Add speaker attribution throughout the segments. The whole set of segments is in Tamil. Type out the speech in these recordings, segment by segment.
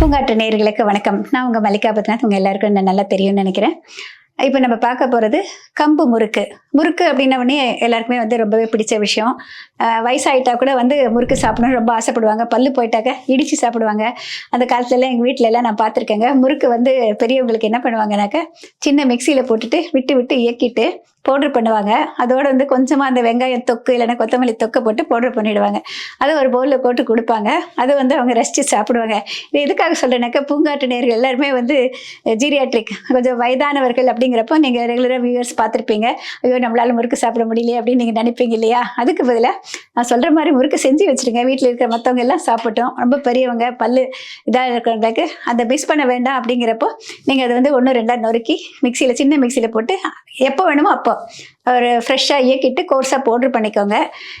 Speaker 1: பூங்காற்று நேர்களுக்கு வணக்கம். நான் உங்கள் மல்லிகா பத்னாத் உங்கள் எல்லாருக்கும் என்ன நல்லா தெரியும்னு நினைக்கிறேன். இப்போ நம்ம பார்க்க போகிறது கம்பு முறுக்கு. முறுக்கு அப்படின்னவுடனே எல்லாருக்குமே வந்து ரொம்பவே பிடிச்ச விஷயம். வயசாகிட்டா வயசாயிட்டா கூட வந்து முறுக்கு சாப்பிடணும்னு ரொம்ப ஆசைப்படுவாங்க. பல்லு போயிட்டாக்க இடித்து சாப்பிடுவாங்க. அந்த காலத்துலலாம் எங்கள் வீட்டில எல்லாம் நான் பார்த்துருக்கேங்க. முறுக்கு வந்து பெரியவங்களுக்கு என்ன பண்ணுவாங்கனாக்க சின்ன மிக்சியில் போட்டுட்டு விட்டு விட்டு இயக்கிட்டு பவுட்ரு பண்ணுவாங்க. அதோட வந்து கொஞ்சமாக அந்த வெங்காயம் தொக்கு இல்லைன்னா கொத்தமல்லி தொக்கை போட்டு பவுட்ரு பண்ணிவிடுவாங்க அதை ஒரு பவுலில் போட்டு கொடுப்பாங்க. அதை வந்து அவங்க ரசித்து சாப்பிடுவாங்க. இது எதுக்காக சொல்கிறேன்னாக்கா பூங்காட்டு நேர்கள் எல்லாருமே வந்து ஜீரியாட்ரிக் கொஞ்சம் வயதானவர்கள் அப்படிங்கிறப்போ நீங்கள் ரெகுலராக வியூவர்ஸ் பார்த்துருப்பீங்க. ஐயோ நம்மளால் முறுக்கு சாப்பிட முடியலையே அப்படின்னு நீங்கள் நினைப்பீங்க இல்லையா? அதுக்கு பதிலாக நான் சொல்கிற மாதிரி முறுக்கு செஞ்சு வச்சுருங்க. வீட்டில் இருக்கிற மற்றவங்க எல்லாம் சாப்பிட்டோம். ரொம்ப பெரியவங்க பல்லு இதாக இருக்கிறவங்களுக்கு அதை மிஸ் பண்ண வேண்டாம் அப்படிங்கிறப்போ நீங்கள் அதை வந்து ஒன்று ரெண்டாக நொறுக்கி மிக்சியில் சின்ன மிக்சியில் போட்டு எப்போ வேணுமோ அப்போ. ஒரு ஃப்ரெஷ்ஷாக இயக்கிட்டு கோர்ஸாக பவுட்ரு பண்ணிக்கோங்க.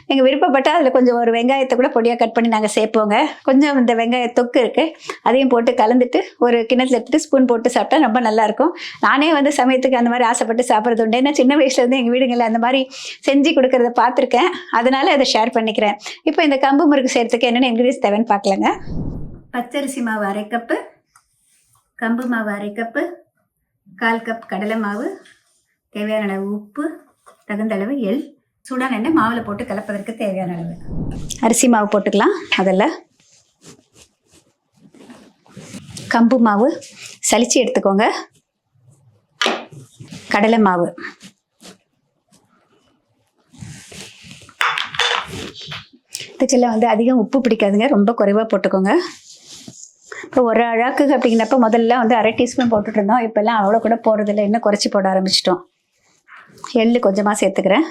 Speaker 1: நீங்கள் விருப்பப்பட்டால் அதில் கொஞ்சம் ஒரு வெங்காயத்தை கூட பொடியாக கட் பண்ணி நாங்கள் சேர்ப்போங்க. கொஞ்சம் இந்த வெங்காய தொக்கு இருக்குது அதையும் போட்டு கலந்துட்டு ஒரு கிணத்துல எடுத்துட்டு ஸ்பூன் போட்டு சாப்பிட்டா ரொம்ப நல்லாயிருக்கும் நானே வந்து சமயத்துக்கு அந்த மாதிரி ஆசைப்பட்டு சாப்பிட்றது உண்டு. ஏன்னா சின்ன வயசுலேருந்து எங்கள் வீடுங்களில் அந்த மாதிரி செஞ்சு கொடுக்குறத பார்த்துருக்கேன். அதனால் அதை ஷேர் பண்ணிக்கிறேன். இப்போ இந்த கம்பு முறுக்கு செய்கிறதுக்கு என்னென்ன இன்க்ரீஸ் தேவைன்னு பார்க்கலாங்க. பச்சரிசி மாவு அரை கப்பு கம்பு மாவு அரை கப்பு கால் கப் கடலை மாவு தேவையான அளவு உப்பு தகுந்த அளவு எள் சூடான எண்ணெய் மாவில் போட்டு கலப்பதற்கு தேவையான அளவு. அரிசி மாவு போட்டுக்கலாம் அதில் கம்பு மாவு சளிச்சு எடுத்துக்கோங்க. கடலை மாவு. இதுக்கெல்லாம் வந்து அதிகம் உப்பு பிடிக்காதுங்க ரொம்ப குறைவாக போட்டுக்கோங்க. இப்போ ஒரு அழாக்கு அப்படிங்கிறப்ப முதல்ல வந்து அரை டீஸ்பூன் போட்டுட்டு இருந்தோம். இப்போல்லாம் அவ்வளோ கூட போடுறதில்ல இன்னும் குறைச்சி போட ஆரம்பிச்சிட்டோம். எள்ளு கொஞ்சமாக சேர்த்துக்கிறேன்.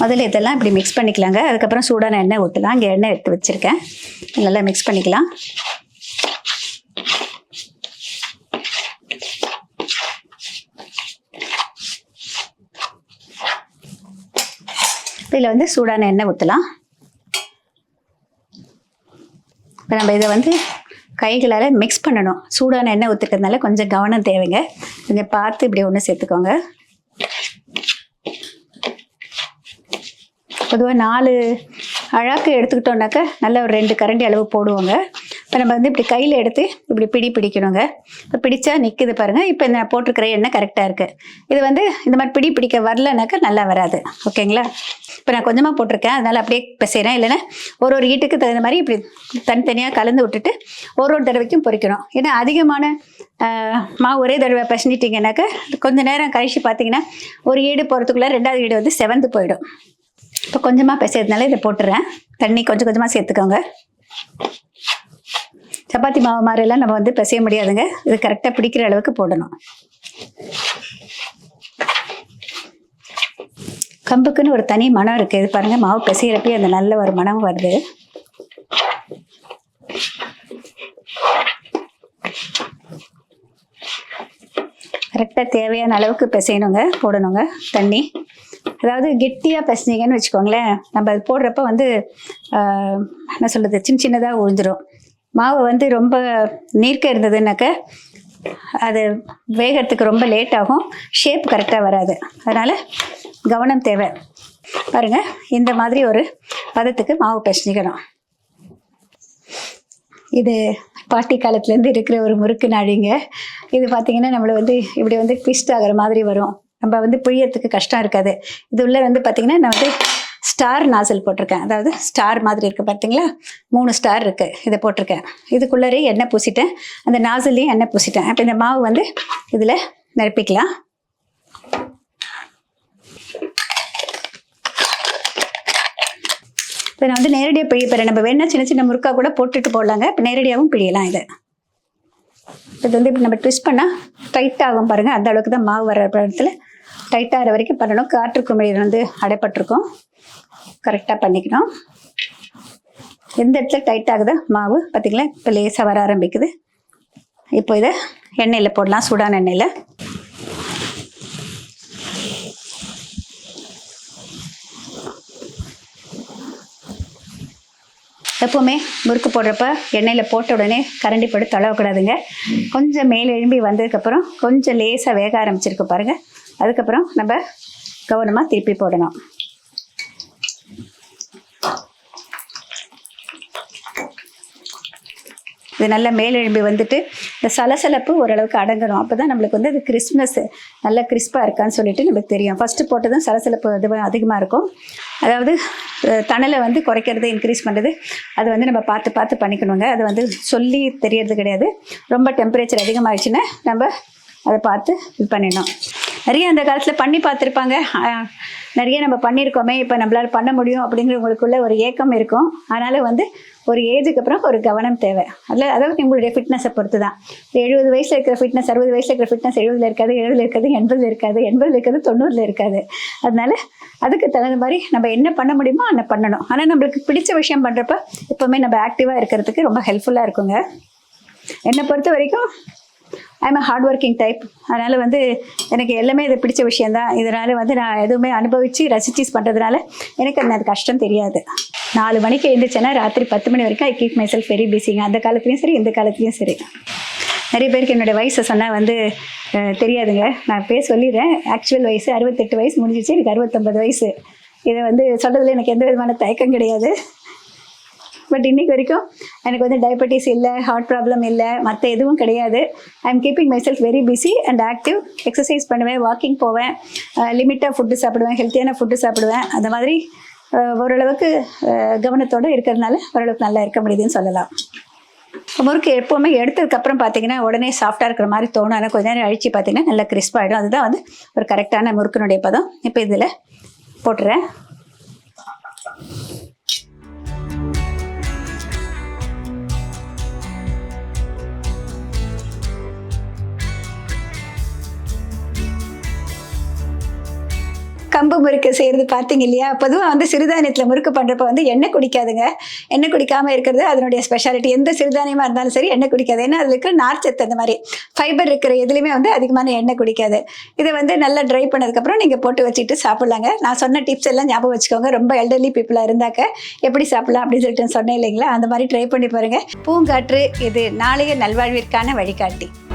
Speaker 1: முதல்ல இதெல்லாம் இப்படி மிக்ஸ் பண்ணிக்கலாங்க. அதுக்கப்புறம் சூடான எண்ணெய் ஊற்றலாம் இங்கே எண்ணெய் எடுத்து வச்சுருக்கேன். நல்லா மிக்ஸ் பண்ணிக்கலாம். இதில் வந்து சூடான எண்ணெய் ஊற்றலாம் இப்போ நம்ம இதை வந்து கைகளால் மிக்ஸ் பண்ணணும். சூடான எண்ணெய் ஊற்றுக்கிறதுனால கொஞ்சம் கவனம் தேவைங்க. கொஞ்சம் பார்த்து இப்படி ஒன்று சேர்த்துக்கோங்க. பொதுவாக நாலு அழாக்கு எடுத்துக்கிட்டோம்னாக்க நல்ல ஒரு ரெண்டு கரண்டி அளவு போடுவோங்க. இப்போ நம்ம வந்து இப்படி கையில் எடுத்து இப்படி பிடி பிடிக்கணுங்க. இப்போ பிடிச்சா நிற்குது பாருங்கள் இப்போ இந்த போட்டிருக்கிற எண்ணெய் கரெக்டாக இருக்குது இது வந்து இந்த மாதிரி பிடி பிடிக்க வரலனாக்கா நல்லா வராது. ஓகேங்களா இப்போ நான் கொஞ்சமாக போட்டிருக்கேன். அதனால் அப்படியே பிசைகிறேன் இல்லைன்னா ஒரு ஒரு ஈட்டுக்கு தகுந்த மாதிரி இப்படி தனித்தனியாக கலந்து விட்டுட்டு ஒரு ஒரு தடவைக்கும் பொறிக்கிறோம். ஏன்னா அதிகமான மா மாவு ஒரே தடவை பசஞ்சிட்டிங்கனாக்கா கொஞ்சம் நேரம் கழிச்சு பார்த்தீங்கன்னா ஒரு ஈடு போகிறதுக்குள்ளே ரெண்டாவது ஈடு வந்து செவந்து போயிடும். இப்போ கொஞ்சமாக பிசைறதுனால இதை போட்டுறேன். தண்ணி கொஞ்சம் கொஞ்சமாக சேர்த்துக்கோங்க. சப்பாத்தி மாவு மாதிரிலாம் நம்ம வந்து பிசைய முடியாதுங்க. இது கரெக்டாக பிடிக்கிற அளவுக்கு போடணும். கம்புக்குன்னு ஒரு தனி மனம் இருக்குது இது பாருங்கள் மாவு பிசையிறப்பே அந்த நல்ல ஒரு மனம் வருது. கரெக்டாக தேவையான அளவுக்கு பிசையணுங்க போடணுங்க தண்ணி. அதாவது கெட்டியாக பிசைஞ்சிங்கன்னு வச்சுக்கோங்களேன் நம்ம அது போடுறப்ப வந்து என்ன சொல்கிறது சின்ன சின்னதாக உழுந்துடும் மாவு வந்து ரொம்ப நீர்க்க இருந்ததுன்னாக்க அது வேகிறதுக்கு ரொம்ப லேட் ஆகும். ஷேப் கரெக்டாக வராது. அதனால் கவனம் தேவை. பாருங்கள் இந்த மாதிரி ஒரு பதத்துக்கு மாவு பிசைஞ்சிக்கணும். இது பாட்டி காலத்துலேருந்து இருக்கிற ஒரு முறுக்கு நாழிங்க. இது பார்த்தீங்கன்னா நம்மளை வந்து இப்படி வந்து ட்விஸ்ட் ஆகிற மாதிரி வரும். நம்ம வந்து புழியறதுக்கு கஷ்டம் இருக்காது. இது உள்ள வந்து பார்த்தீங்கன்னா நான் வந்து ஸ்டார் நாசல் போட்டிருக்கேன். அதாவது ஸ்டார் மாதிரி இருக்குது பார்த்தீங்களா மூணு ஸ்டார் இருக்குது இதை போட்டிருக்கேன். இதுக்குள்ளரே எண்ணெய் பூசிட்டேன். அந்த நாசல்லையும் எண்ணெய் பூசிட்டேன். அப்போ இந்த மாவு வந்து இதில் நிரப்பிக்கலாம். இப்போ நான் வந்து நேரடியாக பிழிப்பறேன் நம்ம வேணால் சின்ன சின்ன முறுக்கா கூட போட்டுட்டு போடலாங்க. இப்போ நேரடியாகவும் பிழியலாம் இது. இது வந்து இப்போ நம்ம ட்விஸ்ட் பண்ணால் டைட் ஆகும் பாருங்கள் அந்த அளவுக்கு தான் மாவு வர இடத்துல டைட்டாகிற வரைக்கும் பண்ணணும். காற்று குமிழியில் வந்து அடைப்பட்டிருக்கும். கரெக்டாக பண்ணிக்கணும். எந்த இடத்துல டைட் ஆகுதோ மாவு பார்த்தீங்களா இப்போ லேசாக வர ஆரம்பிக்குது. இப்போ இதை எண்ணெயில் போடலாம் சூடான எண்ணெயில். எப்போவுமே முறுக்கு போடுறப்ப எண்ணெயில் போட்ட உடனே கரண்டி போட்டு தளவக்கூடாதுங்க கொஞ்சம் மேலே எழும்பி வந்ததுக்கப்புறம் கொஞ்சம் லேசாக வேக ஆரம்பிச்சிருக்கு பாருங்கள் அதுக்கப்புறம் நம்ம கவனமாக திருப்பி போடணும். இது நல்லா மேலெழும்பி வந்துட்டு இந்த சலசலப்பு ஓரளவுக்கு அடங்கணும். அப்போ தான் நம்மளுக்கு வந்து அது கிறிஸ்மஸ் நல்லா கிறிஸ்பாக இருக்கான்னு சொல்லிட்டு நம்மளுக்கு தெரியும். ஃபஸ்ட்டு போட்டதும் சலசலப்பு இது அதிகமாக இருக்கும். அதாவது தணலை வந்து குறைக்கிறது இன்க்ரீஸ் பண்ணுறது அது வந்து நம்ம பார்த்து பார்த்து பண்ணிக்கணுங்க. அது வந்து சொல்லி தெரியறது கிடையாது. ரொம்ப டெம்பரேச்சர் அதிகமாகிடுச்சுன்னா நம்ம அதை பார்த்து இது பண்ணிடணும். நிறைய அந்த காலத்தில் பண்ணி பார்த்துருப்பாங்க. நிறைய நம்ம பண்ணியிருக்கோமே இப்போ நம்மளால் பண்ண முடியும் அப்படிங்கிறவங்களுக்குள்ள ஒரு ஏக்கம் இருக்கும். அதனால் வந்து ஒரு ஏஜுக்கு அப்புறம் ஒரு கவனம் தேவை. அதில் அதாவது உங்களுடைய ஃபிட்னஸை பொறுத்து தான் எழுபது வயசில் இருக்கிற ஃபிட்னஸ் அறுபது வயசில் இருக்கிற ஃபிட்னஸ் எழுபதில் இருக்காது எழுபதில் இருக்காது எண்பதில் இருக்காது எண்பதில் இருக்காது தொண்ணூறில் இருக்காது. அதனால அதுக்கு தகுந்த மாதிரி நம்ம என்ன பண்ண முடியுமோ அதை பண்ணணும். ஆனால் நம்மளுக்கு பிடிச்ச விஷயம் பண்ணுறப்ப எப்போவுமே நம்ம ஆக்டிவாக இருக்கிறதுக்கு ரொம்ப ஹெல்ப்ஃபுல்லாக இருக்குங்க. என்னை பொறுத்த வரைக்கும் I'm a hard working type அதனால் வந்து எனக்கு எல்லாமே இது பிடிச்ச விஷயந்தான் இதனால் வந்து நான் எதுவுமே அனுபவித்து ரசிச்சு பண்ணுறதுனால எனக்கு அந்த அது கஷ்டம் தெரியாது. நாலு மணிக்கு எழுந்துச்சேன்னா ராத்திரி பத்து மணி வரைக்கும் I keep my self very பிஸிங்க அந்த காலத்துலேயும் சரி இந்த காலத்துலேயும் சரி. நிறைய பேருக்கு என்னோடய வயசை சொன்னால் வந்து தெரியாதுங்க. நான் பேர் சொல்லிடுறேன். ஆக்சுவல் வயசு அறுபத்தெட்டு வயசு முடிஞ்சிச்சு எனக்கு அறுபத்தொம்பது வயசு. இதை வந்து சொல்கிறதுல எனக்கு எந்த விதமான தயக்கம் கிடையாது. பட் இன்னைக்கு வரைக்கும் எனக்கு வந்து டயபெட்டிஸ் இல்லை ஹார்ட் ப்ராப்ளம் இல்லை மற்ற எதுவும் கிடையாது. I am keeping myself very busy and active exercise பண்ணுவேன் வாக்கிங் போவேன் லிமிட்டாக ஃபுட்டு சாப்பிடுவேன் ஹெல்த்தியான ஃபுட்டு சாப்பிடுவேன். அந்த மாதிரி ஓரளவுக்கு கவனத்தோடு இருக்கிறதுனால ஓரளவுக்கு நல்லா இருக்க முடியுதுன்னு சொல்லலாம். முறுக்கு எப்போவுமே எடுத்ததுக்கப்புறம் பார்த்தீங்கன்னா உடனே சாஃப்டாக இருக்கிற மாதிரி தோணும். ஆனால் கொஞ்ச நேரம் அழிச்சு பார்த்தீங்கன்னா நல்லா crisp அதுதான் வந்து ஒரு கரெக்டான முறுக்கினுடைய பதம். இப்போ இதில் போட்டுறேன். கம்பு முறுக்கு செய்கிறது பார்த்தீங்க இல்லையா? பொதுவாக வந்து சிறுதானியத்தில் முறுக்கு பண்ணுறப்ப வந்து எண்ணெய் குடிக்காதுங்க. எண்ணெய் குடிக்காமல் இருக்கிறது அதனுடைய ஸ்பெஷாலிட்டி எந்த சிறுதானியமாக இருந்தாலும் சரி எண்ணெய் குடிக்காது. ஏன்னா அதில் இருக்கிற நார்ச்சத்து அந்த மாதிரி. ஃபைபர் இருக்கிற எதுலையுமே வந்து அதிகமான எண்ணெய் குடிக்காது. இதை வந்து நல்லா ட்ரை பண்ணதுக்கப்புறம் நீங்கள் போட்டு வச்சுட்டு சாப்பிட்லாங்க. நான் சொன்ன டிப்ஸ் எல்லாம் ஞாபகம் வச்சுக்கோங்க. ரொம்ப எல்டர்லி பீப்புளாக இருந்தாக்க எப்படி சாப்பிட்லாம் அப்படின்னு சொல்லிட்டு சொன்னேன் இல்லைங்களா? அந்த மாதிரி ட்ரை பண்ணி பாருங்கள் பூங்காற்று இது நாளைய நல்வாழ்விற்கான வழிகாட்டி.